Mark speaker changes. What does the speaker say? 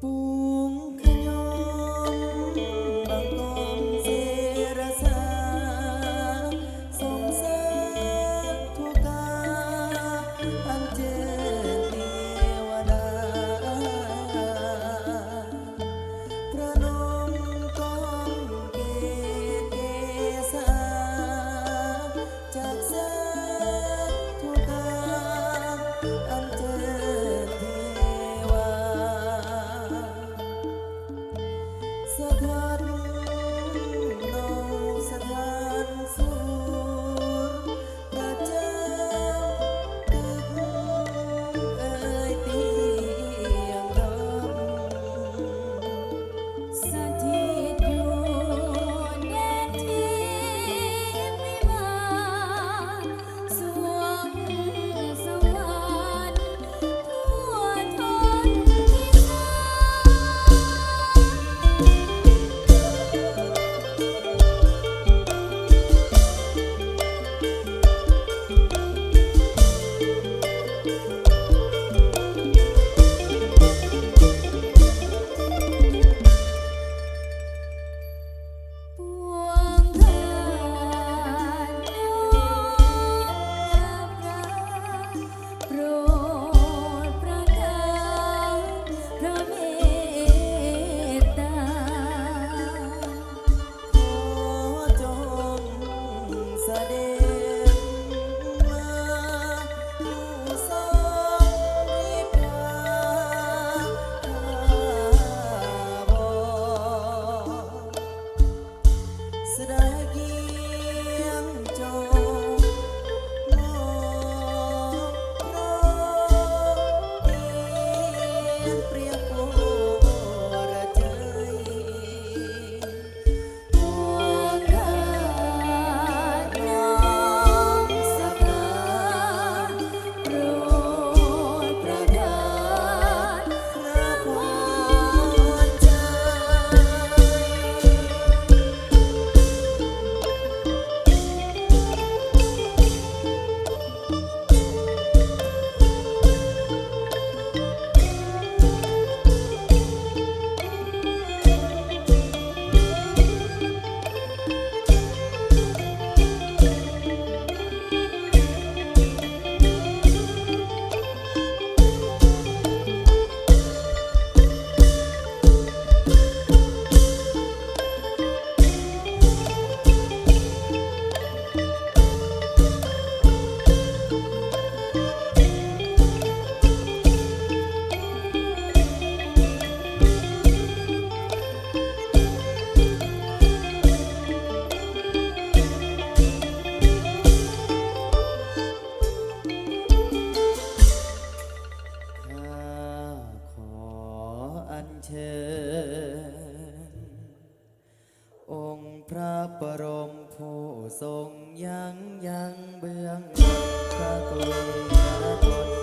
Speaker 1: Boo. องค์พระบรมผู้ทรงยังยังเบื้องพระกรุณาคุณ